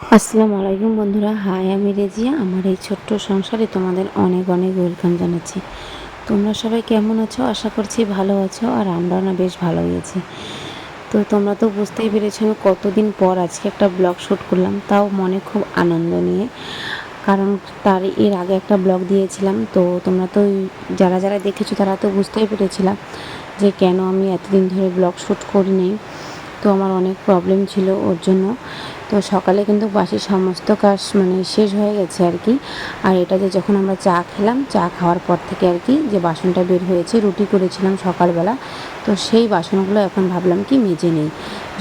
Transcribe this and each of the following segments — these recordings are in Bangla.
আসসালামু আলাইকুম বন্ধুরা। হাই, আমি রেজিয়া। আমার এই ছোট্ট সংসারে তোমাদের অনেক অনেক ওয়েলকাম জানাচ্ছি। তোমরা সবাই কেমন আছো? আশা করছি ভালো আছো আর আমরাও না বেশ ভালোই আছি। তো তোমরা তো বুঝতেই পেরেছ আমি কতদিন পর আজকে একটা ব্লগ শ্যুট করলাম, তাও মনে খুব আনন্দ নিয়ে। কারণ তার এর আগে একটা ব্লগ দিয়েছিলাম, তো তোমরা তো যারা যারা দেখেছ তারা তো বুঝতেই পেরেছিলাম যে কেন আমি এতদিন ধরে ব্লগ শ্যুট করি করিনি তো আমার অনেক প্রবলেম ছিল ওর জন্য। তো সকালে কিন্তু বাসি সমস্ত কাজ মানে শেষ হয়ে গেছে আর কি। আর এটা যে যখন আমরা চা খেলাম, চা খাওয়ার পর থেকে আর কি যে বাসনটা বের হয়েছে, রুটি করেছিলাম সকালবেলা। তো সেই বাসনগুলো এখন ভাবলাম কি মেজে নেই।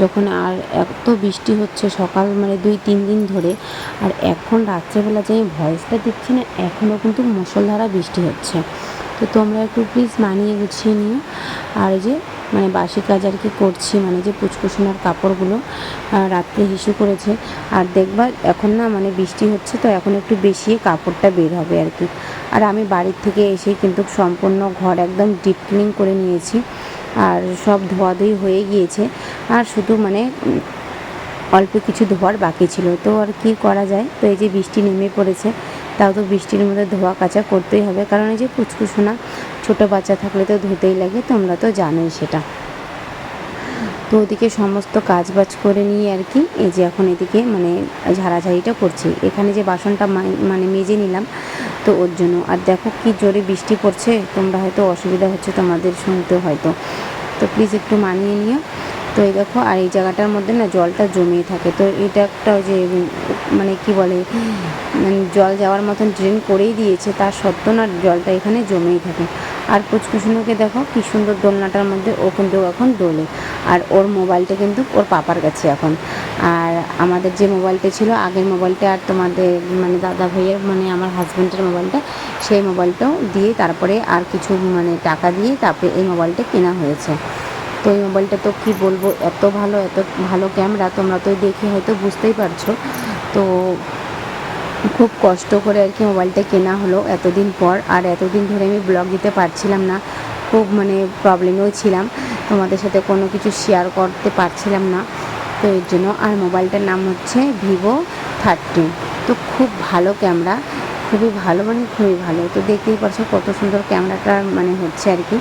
যখন আর এত বৃষ্টি হচ্ছে সকাল মানে দুই, তিন দিন ধরে, আর এখন রাত্রেবেলা যে ভয়েসটা দিচ্ছি না, এখনও কিন্তু মুসলধারা বৃষ্টি হচ্ছে। তো তোমরা একটু প্লিজ মানিয়ে গুছিয়ে নিও। আর যে মানে বাসি কাজ আর কি করছি মানে যে পুচকুসোনার কাপড়গুলো রাত্রে হিসু করেছে। আর দেখবা এখন না মানে বৃষ্টি হচ্ছে, তো এখন একটু বেশি কাপড়টা বের হবে আর কি আর আমি বাড়ির থেকে এসে কিন্তু সম্পূর্ণ ঘর একদম ডিপ ক্লিন করে নিয়েছি। আর সব ধোয়াধুয়ি হয়ে গিয়েছে। আর শুধু মানে অল্প কিছু ধোয়ার বাকি ছিল। তো আর কি করা যায়? তো এই যে বৃষ্টি নেমে পড়েছে তাও তো বৃষ্টির মধ্যে ধোয়া কাচা করতেই হবে। কারণ এই যে পুচকুসোনা ছোটো বাচ্চা থাকলে তো ধুতেই লাগে, তোমরা তো জানোই সেটা। তো ওদিকে সমস্ত কাজ বাজ করে নিয়ে আর কি, এই যে এখন এদিকে মানে ঝাড়াঝাড়িটা করছি। এখানে যে বাসনটা মানে মেজে নিলাম, তো ওর জন্য। আর দেখো কি জোরে বৃষ্টি পড়ছে, তোমরা হয়তো অসুবিধা হচ্ছে তোমাদের শুনতে হয়তো। তো প্লিজ একটু মানিয়ে নিও। তো এই দেখো, আর এই জায়গাটার মধ্যে না জলটা জমিয়ে থাকে। তো এটা একটা যে মানে কি বলে মানে জল যাওয়ার মতন ড্রেন করেই দিয়েছে, তার সত্ত্বেও না জলটা এখানে জমেই থাকে। আর কুচকুচুনোকে দেখো, কি সুন্দর দোলনাটার মধ্যে ও কিন্তু এখন দোলে। আর ওর মোবাইলটা কিন্তু ওর পাপার কাছে এখন। আর আমাদের যে মোবাইলটা ছিল, আগের মোবাইলটা আর তোমাদের মানে দাদা ভাইয়ের মানে আমার হাজব্যান্ডের মোবাইলটা, সেই মোবাইলটাও দিয়ে তারপরে আর কিছু মানে টাকা দিয়ে তারপরে এই মোবাইলটা কেনা হয়েছে। তো এই মোবাইলটা তো কী বলব, এত ভালো এত ভালো ক্যামেরা, তোমরা তো দেখে হয়তো বুঝতেই পারছ। তো খুব কষ্ট করে আর কি মোবাইলটা কেনা হলো এতদিন পর, আর এতদিন ধরে আমি ব্লগ দিতে পারছিলাম না। খুব মানে প্রবলেমেও ছিলাম, তোমাদের সাথে কোনো কিছু শেয়ার করতে পারছিলাম না। তো এর জন্য আর মোবাইলটার নাম হচ্ছে ভিভো থার্টি তো খুব ভালো ক্যামেরা, খুবই ভালো মানে খুবই ভালো। তো দেখতেই পারছ কত সুন্দর ক্যামেরাটা মানে হচ্ছে আর কি।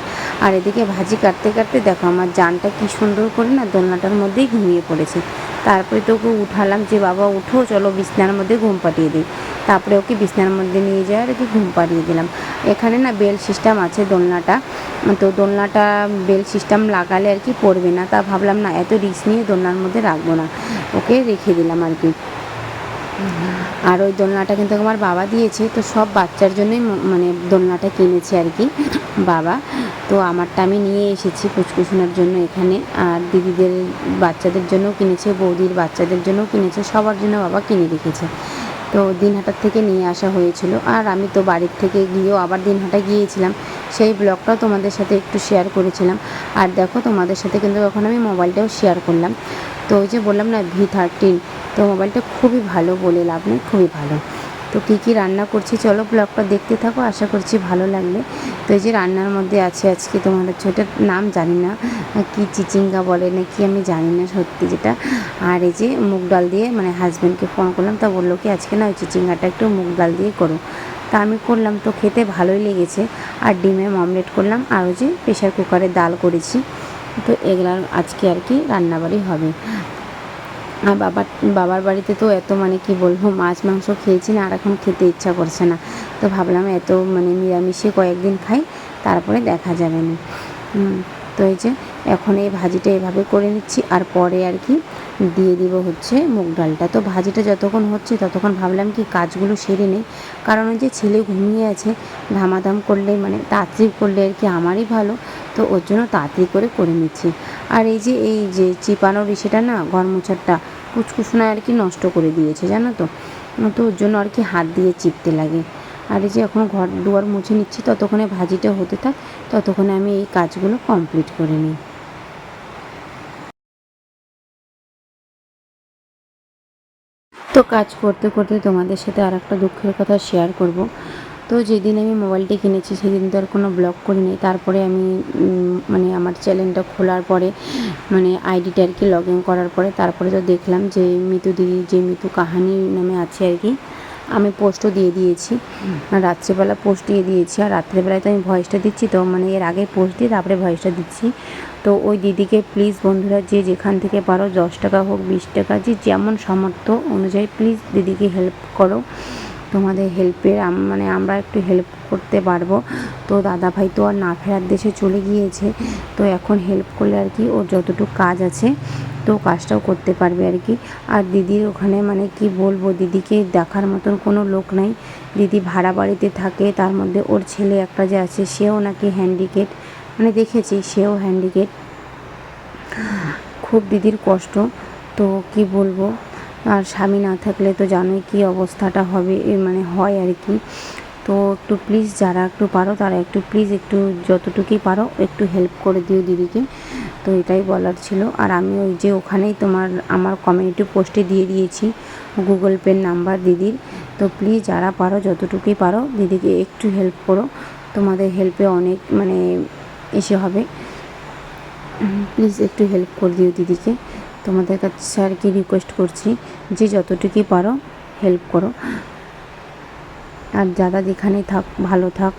আর এদিকে ভাজি কাটতে কাটতে দেখো আমার জানটা কি সুন্দর করে না দোলনাটার মধ্যেই ঘুমিয়ে পড়েছে। তারপরে তো ওকে উঠালাম যে বাবা উঠো, চলো বিছনার মধ্যে ঘুম পাঠিয়ে দিই। তারপরে ওকে বিছনার মধ্যে নিয়ে যায় আর কি ঘুম পাঠিয়ে দিলাম। এখানে না বেল সিস্টেম আছে দোলনাটা। তো দোলনাটা বেল সিস্টেম লাগালে আর কি পড়বে না। তা ভাবলাম না, এত রিস্ক নিয়ে দোলনার মধ্যে রাখব না। ওকে রেখে দিলাম আর কি। আর ওই দোলনাটা কিন্তু আমার বাবা দিয়েছে। তো সব বাচ্চার জন্যই মানে দোলনাটা কিনেছে আর কি বাবা। তো আমারটা আমি নিয়ে এসেছি পুচকুসোনার জন্য এখানে। আর দিদিদের বাচ্চাদের জন্যও কিনেছে, বৌদির বাচ্চাদের জন্যও কিনেছে, সবার জন্য বাবা কিনে রেখেছে। তো দিনহাটার থেকে নিয়ে আসা হয়েছিল। আর আমি তো বাড়ির থেকে গিয়েও আবার দিনহাটা গিয়েছিলাম। সেই ব্লগটাও তোমাদের সাথে একটু শেয়ার করেছিলাম। আর দেখো, তোমাদের সাথে কিন্তু এখন আমি মোবাইলটাও শেয়ার করলাম। তো ওই যে বললাম না, ভি থার্টিন তো মোবাইলটা খুবই ভালো বলে লাভ নেই, খুবই ভালো। তো কী কী রান্না করছি চলো ব্লগটা দেখতে থাকো, আশা করছি ভালো লাগবে। তো এই যে রান্নার মধ্যে আছে আজকে তোমার হচ্ছে ওটার নাম জানি না কি চিচিঙ্গা বলে না কি আমি জানি না সত্যি যেটা। আর এই যে মুগ ডাল দিয়ে মানে হাজব্যান্ডকে ফোন করলাম, তা বলল কি আজকে না ওই চিচিঙ্গাটা একটু মুগ ডাল দিয়ে করো। তা আমি করলাম তো খেতে ভালোই লেগেছে, আর ডিমের অমলেট করলাম, আর ওই যে প্রেশার কুকারে ডাল করেছি। তো এগুলার আজকে আর কি রান্নাবাড়ি হবে। আর বাবার বাবার বাড়িতে তো এত মানে কি বলব, মাছ, মাংস খেয়েছি না, আর এখন খেতে ইচ্ছা করছে না। তো ভাবলাম এত মানে নিরামিষে কয়েকদিন খাই, তারপরে দেখা যাবে না। তো এই যে এখন এই ভাজিটা এভাবে করে নিচ্ছি, আর পরে আর কি দিয়ে দিব হচ্ছে মুগ ডালটা। তো ভাজিটা যতক্ষণ হচ্ছে ততক্ষণ ভাবলাম কি কাজগুলো সেরে নেই, কারণ ওই যে ছেলে ঘুমিয়ে আছে, ধামাধাম করলে মানে তাড়াতাড়ি করলে আর কি আমারই ভালো, তো ওর জন্য তাড়াতাড়ি করে করে নিচ্ছি। আর এই যে এই যে চিপানোর ইসেটা না ঘর কুচকুচনা আর কি নষ্ট করে দিয়েছে, জানো তো? তো ওর জন্য আর কি হাত দিয়ে চিপতে লাগে। আর এই যে এখন ঘর দুয়ার মুছে নিচ্ছি, ততক্ষণে ভাজিটা হতে থাক, ততক্ষণে আমি এই কাজগুলো কমপ্লিট করে নিই। তো কাজ করতে করতে তোমাদের সাথে আর একটা দুঃখের কথা শেয়ার করব। তো যেদিন আমি মোবাইলটি কিনেছি, সেদিন তো আর কোনো ব্লগ করিনি। তারপরে আমি মানে আমার চ্যানেলটা খোলার পরে মানে আইডিটা আর কি লগ ইন করার পরে, তারপরে তো দেখলাম যে মিতু দিদি যে মিতু কাহানি নামে আছে আর কি, আমি পোস্টও দিয়ে দিয়েছি। রাত্রেবেলা পোস্ট দিয়ে দিয়েছি। আর রাত্রেবেলায় তো আমি ভয়েসটা দিচ্ছি তো মানে এর আগে পোস্ট দিয়ে তারপরে ভয়েসটা দিচ্ছি। তো ওই দিদিকে প্লিজ বন্ধুরা, যে যেখান থেকে পারো, দশ টাকা হোক, বিশ টাকা, যে যেমন সামর্থ্য অনুযায়ী প্লিজ দিদিকে হেল্প করো। তোমাদের হেল্পের মানে আমরা একটু হেল্প করতে পারব। তো দাদা ভাই তো আর না ফেরার দেশে চলে গিয়েছে, তো এখন হেল্প করলে আর কি ওর যতটুকু কাজ আছে, তো কাজটাও করতে পারবে আর কি। আর দিদির ওখানে মানে কি বলব, দিদিকে দেখার মতন কোনো লোক নাই। দিদি ভাড়া বাড়িতে থাকে, তার মধ্যে ওর ছেলে একটা যে আছে, সেও নাকি হ্যান্ডিকেট মানে দেখেছি সেও হ্যান্ডিকেট খুব দিদির কষ্ট, তো কি বলব? আর স্বামী না থাকলে তো জানোই কি অবস্থাটা হবে মানে হয় আর কি। তো একটু প্লিজ যারা একটু পারো, তারা একটু প্লিজ একটু যতটুকুই পারো, একটু হেল্প করে দিও দিদিকে। তো এটাই বলার ছিল। আর আমি ওই যে ওখানেই তোমার, আমার কমিউনিটি পোস্টে দিয়ে দিয়েছি গুগল পের নাম্বার দিদির। তো প্লিজ যারা পারো, যতটুকুই পারো, দিদিকে একটু হেল্প করো। তোমাদের হেল্পে অনেক মানে এসে হবে। প্লিজ একটু হেল্প করে দিও দিদিকে। তোমাদের কাছে আর কি রিকোয়েস্ট করছি। যে যতটুকুই পারো হেল্প করো। আর যারা যেখানেই থাক, ভালো থাক।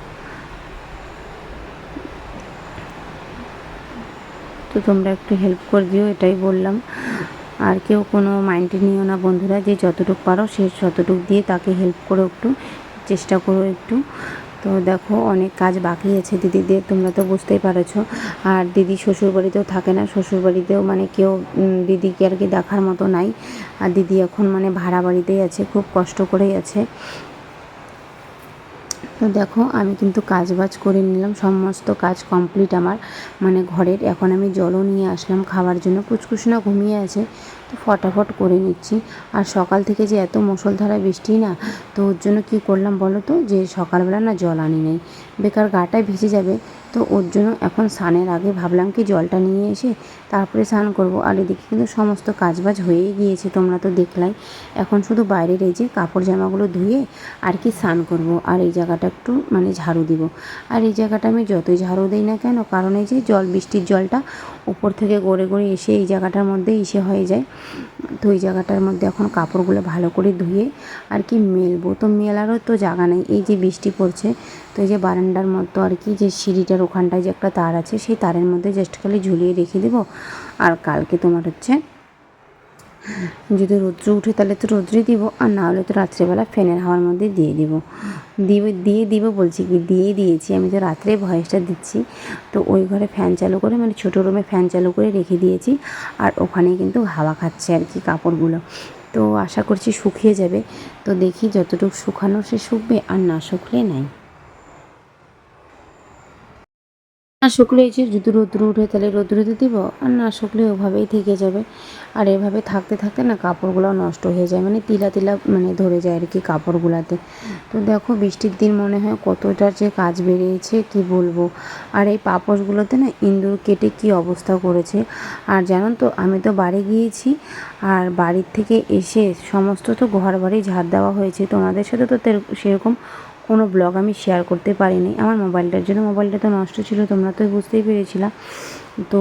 তো তোমরা একটু হেল্প করে দিও, এটাই বললাম। আর কেউ কোনো মাইন্ডে নিও না বন্ধুরা, যে যতটুকু পারো, সে ততটুকু দিয়ে তাকে হেল্প করো একটু, চেষ্টা করো একটু। তো দেখো অনেক কাজ বাকি আছে দিদিদের, তোমরা তো বুঝতেই পারছ। আর দিদি শ্বশুর বাড়িতেও থাকে না শ্বশুর বাড়িতেও মানে কেউ দিদিকে আর কি দেখার মতো নাই। আর দিদি এখন মানে ভাড়া বাড়িতেই আছে, খুব কষ্ট করেই আছে। তো দেখো, আমি কিন্তু কাজ বাজ করে নিলাম, সমস্ত কাজ কমপ্লিট আমার। মানে ঘরের, এখন আমি জলও নিয়ে আসলাম, খাওয়ার জন্য। কুচকুচনা ঘুমিয়ে আছে, তো ফটাফট করে নিচ্ছি। আর সকাল থেকে যে এত মুসলধারা বৃষ্টি না, তো ওর জন্য কি করলাম বলো তো? যে সকালবেলা না জল আনি নেই। বেকার গাটায় ভিজে যাবে। তো ওর জন্য এখন স্নানের আগে ভাবলাম কি জলটা নিয়ে এসে তারপরে স্নান করব। আর এদিকে কিন্তু সমস্ত কাজবাজ হয়েই গিয়েছে, তোমরা তো দেখলাই। এখন শুধু বাইরের এই যে কাপড় জামাগুলো ধুয়ে আর কি স্নান করব। আর এই জায়গাটা একটু মানে ঝাড়ু দিব। আর এই জায়গাটা আমি যতই ঝাড়ু দিই না কেন, কারণ এই যে জল, বৃষ্টির জলটা উপর থেকে গড়ে গড়ে এসে এই জায়গাটার মধ্যে এসে হয়ে যায়। তো এই জায়গাটার মধ্যে এখন কাপড়গুলো ভালো করে ধুয়ে আর কি মেলবো। তো মেলারও তো জায়গা নেই। এই যে বৃষ্টি পড়ছে, তো এই যে বারান্দার মতো আর কি যে সিঁড়িটার ওখানটায় যে একটা তার আছে, সেই তারের মধ্যে জাস্ট খালি ঝুলিয়ে রেখে দেবো। আর কালকে তোমার হচ্ছে যদি রৌদ্র উঠে তাহলে তো রৌদ্রে দিব, আর না হলে তো রাত্রেবেলা ফ্যানের হাওয়ার মধ্যে দিয়ে দিব। দিব, দিয়ে দিব বলছি কি, দিয়ে দিয়েছি, আমি তো রাত্রে ভয়েসটা দিচ্ছি। তো ওই ঘরে ফ্যান চালু করে মানে ছোটো রুমে ফ্যান চালু করে রেখে দিয়েছি, আর ওখানে কিন্তু হাওয়া খাচ্ছে আর কি কাপড়গুলো। তো আশা করছি শুকিয়ে যাবে, তো দেখি যতটুকু শুকানো সে শুকবে আর না শুকলে নাই। না শুকলে এই যে যদি রোদ্র উঠে তাহলে রোদ্রুতে দিব, আর না শুকলে ওভাবেই থেকে যাবে। আর এভাবে থাকতে থাকতে না কাপড়গুলো নষ্ট হয়ে যায় মানে তিলা তিলা মানে ধরে যায় আর কি কাপড়গুলাতে। তো দেখো বৃষ্টির দিন মনে হয় কতটা যে কাজ বেরিয়েছে, কি বলব? আর এই পাপোশগুলোতে না ইঁদুর কেটে কি অবস্থা করেছে? আর জানো তো, আমি তো বাড়ি গিয়েছি, আর বাড়ির থেকে এসে সমস্ত তো ঘর বাড়ি ঝাড় দেওয়া হয়েছে। তোমাদের সাথে তো সেরকম কোনো ব্লগ আমি শেয়ার করতে পারিনি। আমার মোবাইলটার জন্য মোবাইলটা তো নষ্ট ছিল, তোমরা তো বুঝতেই পেরেছিলাম তো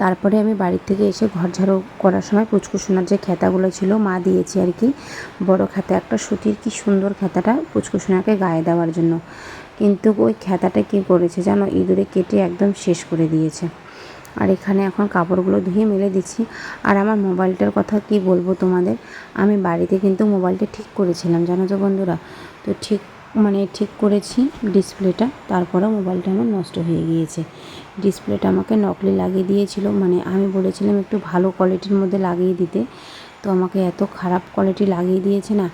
তারপরে আমি বাড়ির থেকে এসে ঘর ঝাড়ু করার সময় পুচকুসোনার যে খেতাগুলো ছিল, মা দিয়েছে আর কি। বড় খেতা, একটা সুতির কি সুন্দর খেতাটা পুচকুসোনাকে গায়ে দেওয়ার জন্য। কিন্তু ওই খেতাটা কী করেছে জানো? ইঁদুরে কেটে একদম শেষ করে দিয়েছে। আর এখানে এখন কাপড়গুলো ধুয়ে মেলে দিচ্ছি। আর আমার মোবাইলটার কথা কি বলব তোমাদের? আমি বাড়িতে কিন্তু মোবাইলটা ঠিক করেছিলাম, জানো তো বন্ধুরা? তো ঠিক মানে ঠিক করেছি ডিসপ্লেটা, তারপরেও মোবাইলটা আমার নষ্ট হয়ে গিয়েছে। ডিসপ্লেটা আমাকে নকলি লাগিয়ে দিয়েছিল মানে আমি বলেছিলাম একটু ভালো কোয়ালিটির মধ্যে লাগিয়ে দিতে। তো আমাকে এত খারাপ কোয়ালিটি লাগিয়ে দিয়েছে না।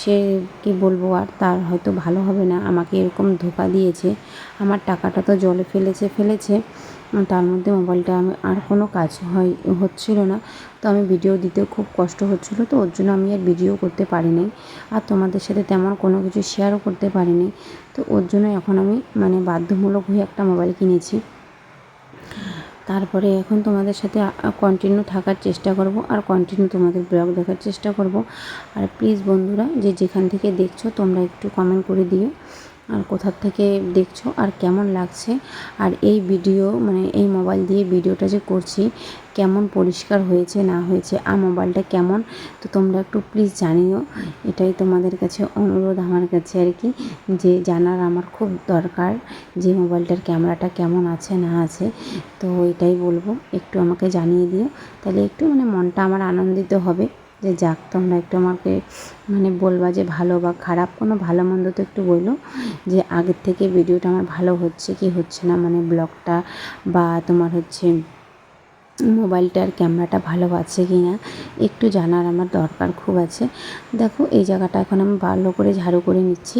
সে কি বলব আর তার হয়তো ভালো হবে না। আমাকে এরকম ধোকা দিয়েছে। আমার টাকাটা তো জলে ফেলেছে ফেলেছে। তার মধ্যে মোবাইলটা আমি আর কোনো কাজ হয়, হচ্ছিল না। তো আমি ভিডিও দিতেও খুব কষ্ট হচ্ছিল। তো ওর জন্য আমি আর ভিডিও করতে পারিনি আর তোমাদের সাথে তেমন কোনো কিছু শেয়ারও করতে পারিনি তো ওর জন্য এখন আমি মানে বাধ্যমূলক হয়ে একটা মোবাইল কিনেছি। তারপরে এখন তোমাদের সাথে কন্টিনিউ থাকার চেষ্টা করব আর কন্টিনিউ তোমাদের ব্লগ দেখার চেষ্টা করব। আর প্লিজ বন্ধুরা, যে যেখান থেকে দেখছ তোমরা একটু কমেন্ট করে দিও। আর কোথার থেকে দেখছ আর কেমন লাগছে? আর এই ভিডিও মানে এই মোবাইল দিয়ে ভিডিওটা যে করছি, কেমন পরিষ্কার হয়েছে, না হয়েছে, আর মোবাইলটা কেমন, তো তোমরা একটু প্লিজ জানিও। এটাই তোমাদের কাছে অনুরোধ, আমার কাছে আর কি, যে জানার আমার খুব দরকার যে মোবাইলটার ক্যামেরাটা কেমন আছে, না আছে। তো এটাই বলব, একটু আমাকে জানিয়ে দিও। তাহলে একটু মানে মনটা আমার আনন্দিত হবে। যে যাক, তোমরা একটু আমাকে মানে বলবা যে ভালো বা খারাপ, কোনো ভালো মন্দ তো একটু বলল যে আগের থেকে ভিডিওটা আমার ভালো হচ্ছে কি হচ্ছে না? মানে ব্লগটা বা তোমার হচ্ছে মোবাইলটার ক্যামেরাটা ভালো আছে কি না? একটু জানার আমার দরকার খুব আছে। দেখো, এই জায়গাটা এখন আমি ভালো করে ঝাড়ু করে নিচ্ছি।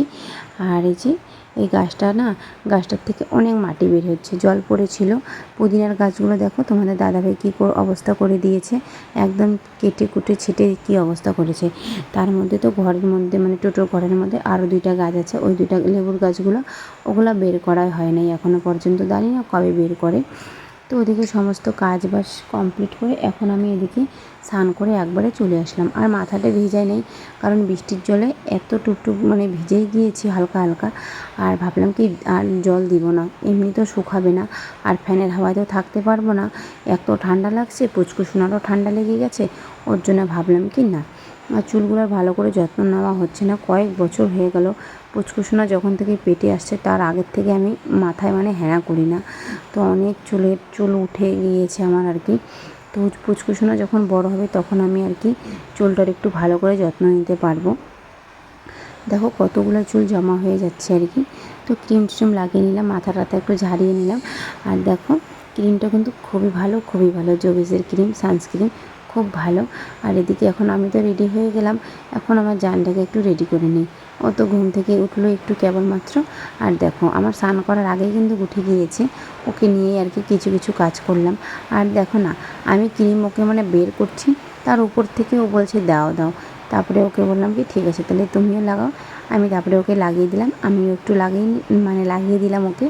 আর এই যে এই গাছটা না, গাছটার থেকে অনেক মাটি বের হচ্ছে, জল পড়েছিল। পুদিনার গাছগুলো দেখো, তোমাদের দাদাভাই কী অবস্থা করে দিয়েছে। একদম কেটে কুটে ছেটে কী অবস্থা করেছে। তার মধ্যে তো ঘরের মধ্যে মানে টোটোর ঘরের মধ্যে আরও দুইটা গাছ আছে। ওই দুইটা লেবুর গাছগুলো ওগুলো বের করাই হয় নাই এখনও পর্যন্ত। দাঁড়িয়ে না কবে বের করে। তো ওদিকে সমস্ত কাজ বাস কমপ্লিট করে এখন আমি এদিকে স্নান করে একবারে চলে আসলাম। আর মাথাটা ভিজাই নেই, কারণ বৃষ্টির জলে এত টুকটুক মানে ভিজেই গিয়েছি হালকা হালকা। আর ভাবলাম কি আর জল দিব না, এমনি তো শুকাবে না। আর ফ্যানের হাওয়ায় তো থাকতে পারব না, এত ঠান্ডা লাগছে পুচকুসোনারও ঠান্ডা লেগে গেছে, ওর জন্য ভাবলাম কি না। আর চুলগুলোর ভালো করে যত্ন নেওয়া হচ্ছে না, কয়েক বছর হয়ে গেল পুচকুসোনা যখন থেকে পেটে আসছে, তার আগের থেকে আমি মাথায় মানে হেনা করি না। তো অনেক চুলের চুল উঠে গিয়েছে আমার আর কি। তো পুচকুসোনা যখন বড় হবে, তখন আমি আর কি চুলটার একটু ভালো করে যত্ন নিতে পারব। দেখো কতগুলো চুল জমা হয়ে যাচ্ছে আর কি। তো ক্রিম ট্রিম লাগিয়ে নিলাম মাথা টাথা একটু ঝাড়িয়ে নিলাম। আর দেখো, ক্রিমটা কিন্তু খুবই ভালো খুবই ভালো। জোবিসের ক্রিম, সানস্ক্রিন খুব ভালো। আর এদিকে এখন আমি তো রেডি হয়ে গেলাম। এখন আমার জানটাকে একটু রেডি করে নিই। ও তো ঘুম থেকে উঠল একটু কেবলমাত্র। আর দেখো, আমার স্নান করার আগেই কিন্তু উঠে গিয়েছে। ওকে নিয়েই আর কি কিছু কিছু কাজ করলাম। আর দেখো না, আমি ক্রিম ওকে মানে বের করছি। তার উপর থেকে ও বলছে, দাও দাও। তারপরে ওকে বললাম কি, ঠিক আছে, তাহলে তুমিও লাগাও। আমি তারপরে ওকে লাগিয়ে দিলাম। আমিও একটু লাগিয়ে মানে লাগিয়ে দিলাম ওকে।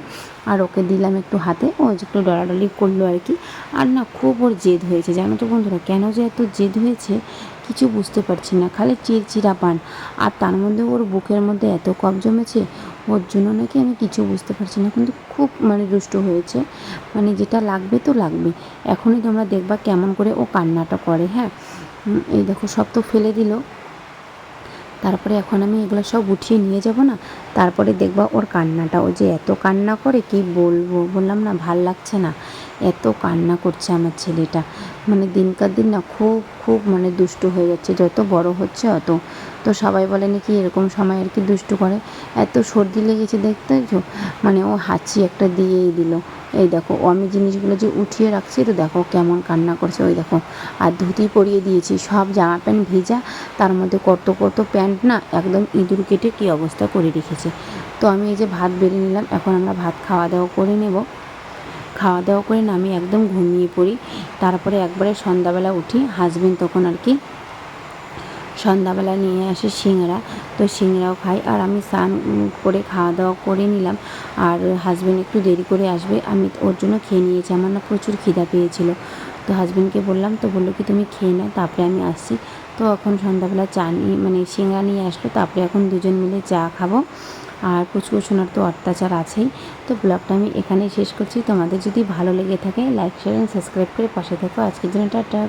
আর ওকে দিলাম একটু হাতে। ও একটু ডলাডলি করল আর কি। আর না, খুব ওর জেদ হয়েছে। জানো তো বন্ধুরা, কেন যে এত জেদ হয়েছে কিছু বুঝতে পারছি না। খালি চিরচিরা পান আর তার মধ্যে ওর বুকের মধ্যে এত কফ জমেছে, ওর জন্য নাকি আমি কিছু বুঝতে পারছি না। কিন্তু খুব মানে দুষ্ট হয়েছে। মানে যেটা লাগবে তো লাগবে। এখনই তোমরা দেখবা কেমন করে ও কান্নাটা করে হ্যাঁ? এই দেখো, সব তো ফেলে দিল। তারপরে এখন আমি এগুলো সব উঠিয়ে নিয়ে যাব না। তারপরে দেখবা ওর কান্নাটা, ও যে এত কান্না করে, কি বলব? বললাম না, ভালো লাগছে না। এত কান্না করছে আমার ছেলেটা। মানে দিনকার দিন না খুব খুব মানে দুষ্ট হয়ে যাচ্ছে। যত বড় হচ্ছে অত। তো সবাই বলে নাকি এরকম সময় আর কি দুষ্টু করে। এত সর্দি লেগেছে দেখতে মানে ও হাঁচি একটা দিয়েই দিল। এই দেখো ও আমি জিনিসগুলো যে উঠিয়ে রাখছি, তো দেখো কেমন কান্না করছে। ওই দেখো, আর ধুতি পরিয়ে দিয়েছি। সব জামা প্যান্ট ভিজা। তার মধ্যে কত কত প্যান্ট না একদম ইঁদুর কেটে কী অবস্থা করে রেখেছে। তো আমি এই যে ভাত বেরিয়ে নিলাম। এখন আমরা ভাত খাওয়া দাওয়া করে নেব। খাওয়া দাওয়া করে না, আমি একদম ঘুমিয়ে পড়ি। তারপরে একবারে সন্ধ্যাবেলা উঠি হাজবেন্ড তখন আর কি সন্ধ্যাবেলা নিয়ে আসে সিংড়া তো সিংড়াও খাই আর আমি স্নান করে খাওয়া দাওয়া করে নিলাম। আর হাজব্যান্ড একটু দেরি করে আসবে, আমি ওর জন্য খেয়ে নিয়েছি, আমার না প্রচুর খিদা পেয়েছিল। তো হাজব্যান্ডকে বললাম, তো বলল কি তুমি খেয়ে নাও, তারপরে আমি আসছি। তো এখন সন্ধ্যাবেলা চা নিয়ে মানে সিঙ্গা নিয়ে আসলো, তারপরে এখন দুজন মিলে চা খাব। আর কুচকুচুনার তো অত্যাচার আছেই। তো ব্লগটা আমি এখানেই শেষ করছি। তোমাদের যদি ভালো লেগে থাকে লাইক শেয়ার অ্যান্ড সাবস্ক্রাইব করে পাশে থাকো। আজকের জন্য টাটা।